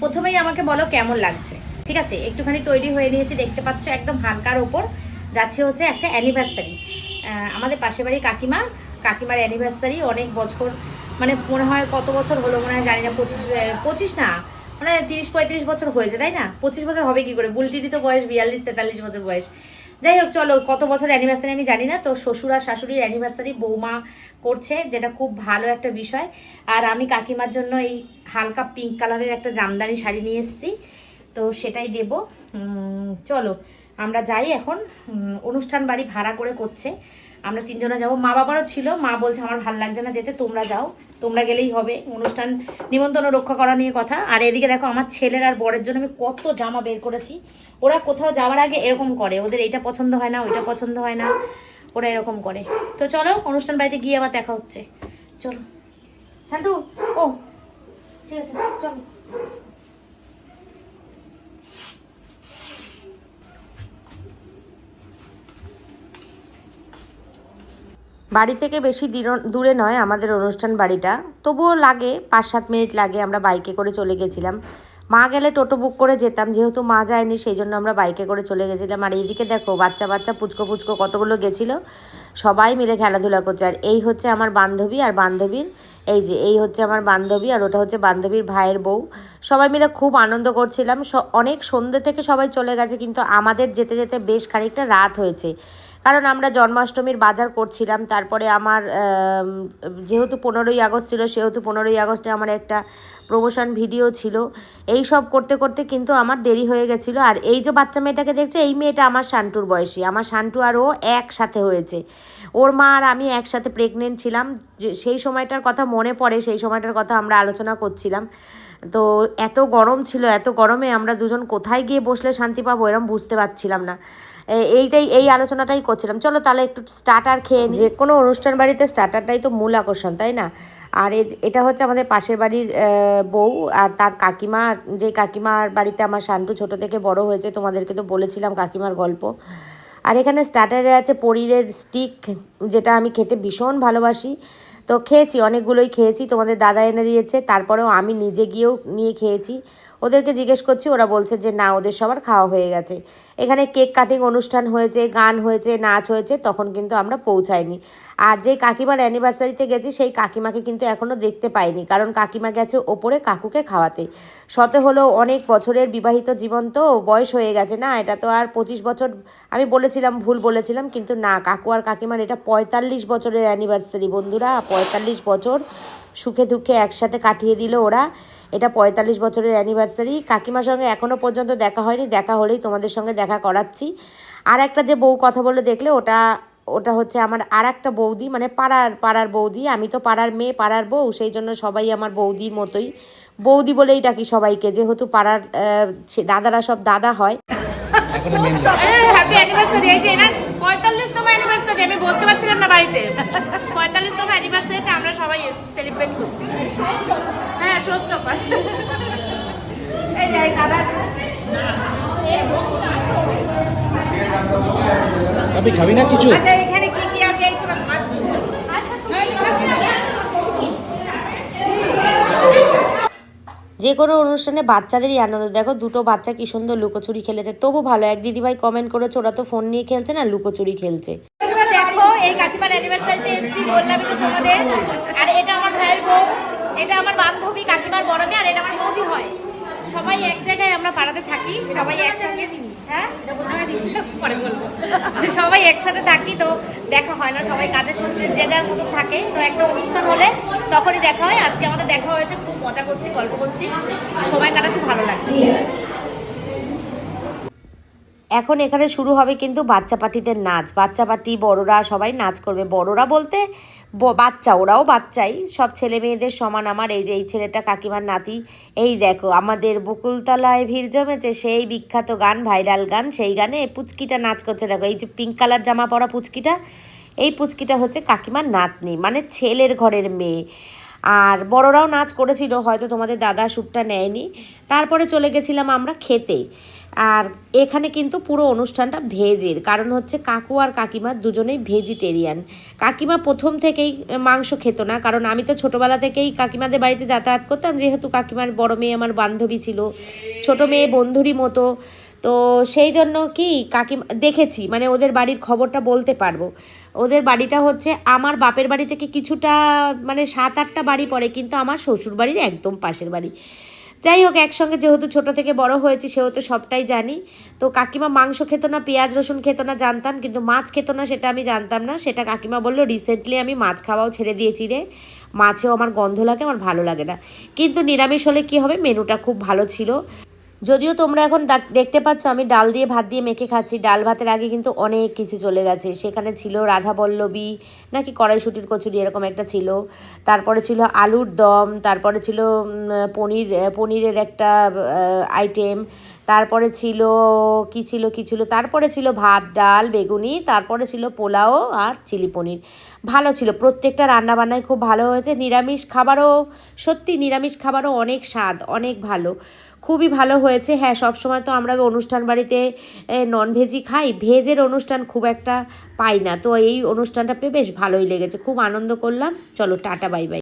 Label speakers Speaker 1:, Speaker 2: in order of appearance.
Speaker 1: প্রথমেই আমাকে বলো কেমন লাগছে। ঠিক আছে? একটুখানি তৈরি হয়ে নিয়েছি, দেখতে পাচ্ছ একদম হালকার ওপর। যাচ্ছে হচ্ছে একটা অ্যানিভার্সারি আমাদের পাশে বাড়ি কাকিমা, কাকিমার অ্যানিভার্সারি অনেক বছর মানে মনে হয় কত বছর হলো মনে হয় জানি না, পঁচিশ পঁচিশ না মানে তিরিশ পঁয়ত্রিশ বছর হয়েছে, তাই না? পঁচিশ বছর হবে কি করে? বুলটিরই তো বয়স, বিয়াল্লিশ, তেতাল্লিশ বছর বয়স। যাই হোক, চলো, কত বছর অ্যানিভার্সারি আমি জানি না, তো শ্বশুর আর শাশুড়ির অ্যানিভার্সারি বৌমা করছে, যেটা খুব ভালো একটা বিষয়। আর আমি কাকিমার জন্য এই হালকা পিঙ্ক কালারের একটা জামদানি শাড়ি নিয়ে এসেছি, তো সেটাই দেব। চলো আমরা যাই এখন অনুষ্ঠান বাড়ি ভাড়া করে করছে। আমরা তিনজনে যাব। মা বাবারও ছিল। মা বলছে, আমার ভালো লাগছে না যেতে, তোমরা যাও। তোমরা গেলেই হবে। অনুষ্ঠান নিমন্ত্রণ রক্ষা করা নিয়ে কথা। আর এদিকে দেখো, আমার ছেলের আর বরের জন্য আমি কত জামা বের করেছি। ওরা কোথাও যাওয়ার আগে এরকম করে। ওদের এইটা পছন্দ হয় না, ওইটা পছন্দ হয় না। ওরা এরকম করে। তো চলো, অনুষ্ঠান বাড়িতে গিয়ে আবার দেখা হচ্ছে। চলো। শান্টু ও, ঠিক আছে, চলো। বাড়ি থেকে বেশি দির- নয়, আমাদের অনুষ্ঠান বাড়িটা। তবুও লাগে পাঁচ সাত মিনিট লাগে, আমরা বাইকে করে চলে গেছিলাম। মা গেলে টোটো বুক করে যেতাম, যেহেতু মা যায়নি, সেই জন্য আমরা বাইকে করে চলে গেছিলাম। আর এইদিকে দেখো বাচ্চা বাচ্চা পুচকো পুচকো কতগুলো গেছিল? সবাই মিলে খেলাধুলা করছে। আর এই হচ্ছে আমার বান্ধবী আর বান্ধবীর, এই যে, এই হচ্ছে আমার বান্ধবী আর ওটা হচ্ছে বান্ধবীর ভাইয়ের বউ। সবাই মিলে খুব আনন্দ করছিলাম। অনেক সন্ধ্যে থেকে সবাই চলে গেছে, কিন্তু আমাদের যেতে যেতে বেশ খানিকটা রাত হয়েছে। কারণ আমরা জন্মাষ্টমীর বাজার করছিলাম, তারপরে আমার যেহেতু পনেরোই আগস্ট ছিল, সেহেতু পনেরোই আগস্টে আমার একটা প্রমোশন ভিডিও ছিল। এই সব করতে করতে কিন্তু আমার দেরি হয়ে গেছিল। আর এই যে বাচ্চা মেয়েটাকে দেখছে এই মেয়েটা আমার শান্টুর বয়সী। আমার শান্টু আর ও একসাথে হয়েছে। ওর মা আর আমি একসাথে প্রেগনেন্ট ছিলাম। যে সেই সময়টার কথা মনে পড়ে সেই সময়টার কথা আমরা আলোচনা করছিলাম। তো এত গরম ছিল এত গরমে আমরা দুজন কোথায় গিয়ে বসলে শান্তি পাবো এরম বুঝতে পারছিলাম না। এইটাই এই আলোচনাটাই করছিলাম। চলো তাহলে একটু স্টার্টার খেয়ে যে কোনো অনুষ্ঠান বাড়িতে স্টার্টারটাই তো মূল আকর্ষণ তাই না? আর এটা হচ্ছে আমাদের পাশের বাড়ির বউ আর তার কাকিমা। যে কাকিমার বাড়িতে আমার শান্টু ছোট থেকে বড় হয়েছে, তোমাদেরকে তো বলেছিলাম কাকিমার গল্প। আর এখানে স্টার্টারে আছে পনিরের স্টিক যেটা আমি খেতে ভীষণ ভালোবাসি। তো খেয়েছি, অনেকগুলোই খেয়েছি। তোমাদের দাদা এনে দিয়েছে, তারপরেও আমি নিজে গিয়েও নিয়ে খেয়েছি। ওদেরকে জিজ্ঞেস করছি, ওরা বলছে যে, না, ওদের সবার খাওয়া হয়ে গেছে। এখানে কেক কাটিং অনুষ্ঠান হয়েছে, গান হয়েছে, নাচ হয়েছে, তখন কিন্তু আমরা পৌঁছাইনি। আর যে কাকিমার অ্যানিভার্সারিতে গেছি, সেই কাকিমাকে কিন্তু এখনও দেখতে পাইনি, কারণ কাকিমা গেছে ওপরে কাকুকে খাওয়াতে। শত হলো অনেক বছরের বিবাহিত জীবন তো বয়স হয়ে গেছে না, এটা তো আর পঁচিশ বছর, আমি বলেছিলাম, ভুল বলেছিলাম, কিন্তু না, কাকু আর কাকিমার এটা পঁয়তাল্লিশ বছরের অ্যানিভার্সারি বন্ধুরা, পঁয়তাল্লিশ বছর সুখে দুঃখে একসাথে কাটিয়ে দিল ওরা। এটা পঁয়তাল্লিশ বছরের অ্যানিভার্সারি কাকিমার সঙ্গে এখনও পর্যন্ত দেখা হয়নি। দেখা হলেই তোমাদের সঙ্গে দেখা করাচ্ছি। আর একটা যে বউ কথা বলে দেখলে, ওটা ওটা হচ্ছে আমার আর একটা বৌদি মানে পাড়ার পাড়ার বৌদি। আমি তো পাড়ার মেয়ে, পাড়ার বউ, সেই জন্য সবাই আমার বৌদির মতোই। বৌদি বলেই ডাকি সবাইকে, যেহেতু পাড়ার দাদারা সব দাদা হয়।
Speaker 2: আমরা সবাই সেলিব্রেট করি হ্যাঁ এই দাদা।
Speaker 3: আপনি খাবি না কিছু?
Speaker 2: আচ্ছা এখানে কি কি আছে? এই তোমার আচ্ছা তুমি
Speaker 1: যে কোনো অনুষ্ঠানে বাচ্চাদেরই আনন্দ। দেখো দুটো বাচ্চা কি সুন্দর লুকোচুরি খেলেছে। তবু ভালো এক দিদিভাই কমেন্ট করেছে ওরা তো ফোন নিয়ে খেলছে না লুকোচুরি খেলছে।
Speaker 2: এই কাকিমার অ্যানিভার্সারিতে এসেছি বললামই তো তোমাদের। আর এটা আমার ভাইয়ের বউ, এটা আমার বান্ধবী কাকিমার বড় মেয়ে, আর এটা আমার বৌদি হয়। সবাই এক জায়গায় আমরা পাড়াতে থাকি, সবাই একসঙ্গে হ্যাঁ? বলব। সবাই একসাথে থাকি তো দেখা হয় না, সবাই কাজের সঙ্গে যে যার মতো থাকে। তো একটা অনুষ্ঠান হলে তখনই দেখা হয়। আজকে আমাদের দেখা হয়েছে, খুব মজা করছি, গল্প করছি। সময় কাটাচ্ছি, ভালো লাগছে।
Speaker 1: এখন এখানে শুরু হবে কিন্তু বাচ্চা পার্টিদের নাচ। বাচ্চা পার্টি বড়রা সবাই নাচ করবে। বড়রা বলতে বাচ্চা, ওরাও বাচ্চাই। সব ছেলে মেয়েদের সমান আমার। এই যে, এই ছেলেটা কাকিমার নাতি। এই দেখো, আমাদের বকুলতলায় ভিড় জমেছে সেই বিখ্যাত গান, ভাইরাল গান। সেই গানে পুচকিটা নাচ করছে। দেখো, এই যে পিঙ্ক কালার জামা পরা পুচকিটা, এই পুচকিটা হচ্ছে কাকিমার নাতনি মানে ছেলের ঘরের মেয়ে। আর বড়রাও নাচ করেছিল, হয়তো তোমাদের দাদা শ্যুটটা নেয়নি। তারপরে চলে গেছিলাম আমরা খেতে। আর এখানে কিন্তু পুরো অনুষ্ঠানটা ভেজের। কারণ হচ্ছে কাকু আর কাকিমা দুজনেই ভেজিটেরিয়ান। কাকিমা প্রথম থেকেই মাংস খেত না, কারণ আমি তো ছোটোবেলা থেকেই কাকিমাদের বাড়িতে যাতায়াত করতাম, যেহেতু কাকিমার বড় মেয়ে আমার বান্ধবী ছিল, ছোট মেয়ে বন্ধুরই মতো। তো সেই জন্য কি কাকিমা, দেখেছি মানে ওদের বাড়ির খবরটা বলতে পারব। ওদের বাড়িটা হচ্ছে, আমার বাপের বাড়ি থেকে কিছুটা মানে সাত আটটা বাড়ি পড়ে, কিন্তু আমার শ্বশুর বাড়ির একদম পাশের বাড়ি। যাই হোক একসঙ্গে যেহেতু ছোট থেকে বড় হয়েছি, সেহেতু সবটাই জানি। তো কাকিমা মাংস খেত না, পেঁয়াজ, রসুন খেত না, জানতাম। কিন্তু মাছ খেত না, সেটা আমি জানতাম না। সেটা কাকিমা বলল রিসেন্টলি আমি মাছ খাওয়াও ছেড়ে দিয়েছি রে। মাছেও আমার গন্ধ লাগে, আমার ভালো লাগে না। কিন্তু নিরামিষ হলে কী হবে? মেনুটা খুব ভালো ছিল। যদিও তোমরা এখন দেখতে পাচ্ছ, আমি ডাল দিয়ে ভাত দিয়ে মেখে খাচ্ছি। ডাল ভাতের আগে কিন্তু অনেক কিছু চলে গেছে। সেখানে ছিল রাধা পল্লবী নাকি কড়াইশুটির কচুরি, এরকম একটা ছিল। তারপরে ছিল আলুর দম, তারপরে ছিল পনির, পনিরের একটা আইটেম তারপরে ছিল, কি ছিল কি ছিল? তারপরে ছিল ভাত, ডাল, বেগুনি, তারপরে ছিল পোলাও আর চিলি পনির। ভালো ছিল। প্রত্যেকটা রান্নাবান্নায় খুব ভালো হয়েছে। নিরামিষ খাবারও, সত্যি নিরামিষ খাবারও অনেক স্বাদ, অনেক ভালো। খুবই ভালো হয়েছে। হ্যাঁ সবসময় তো আমরা অনুষ্ঠান বাড়িতে ননভেজই খাই। ভেজের অনুষ্ঠান খুব একটা পাই না। তো এই অনুষ্ঠানটা পেয়ে বেশ ভালোই লেগেছে। খুব আনন্দ করলাম। চলো, টাটা, বাই বাই।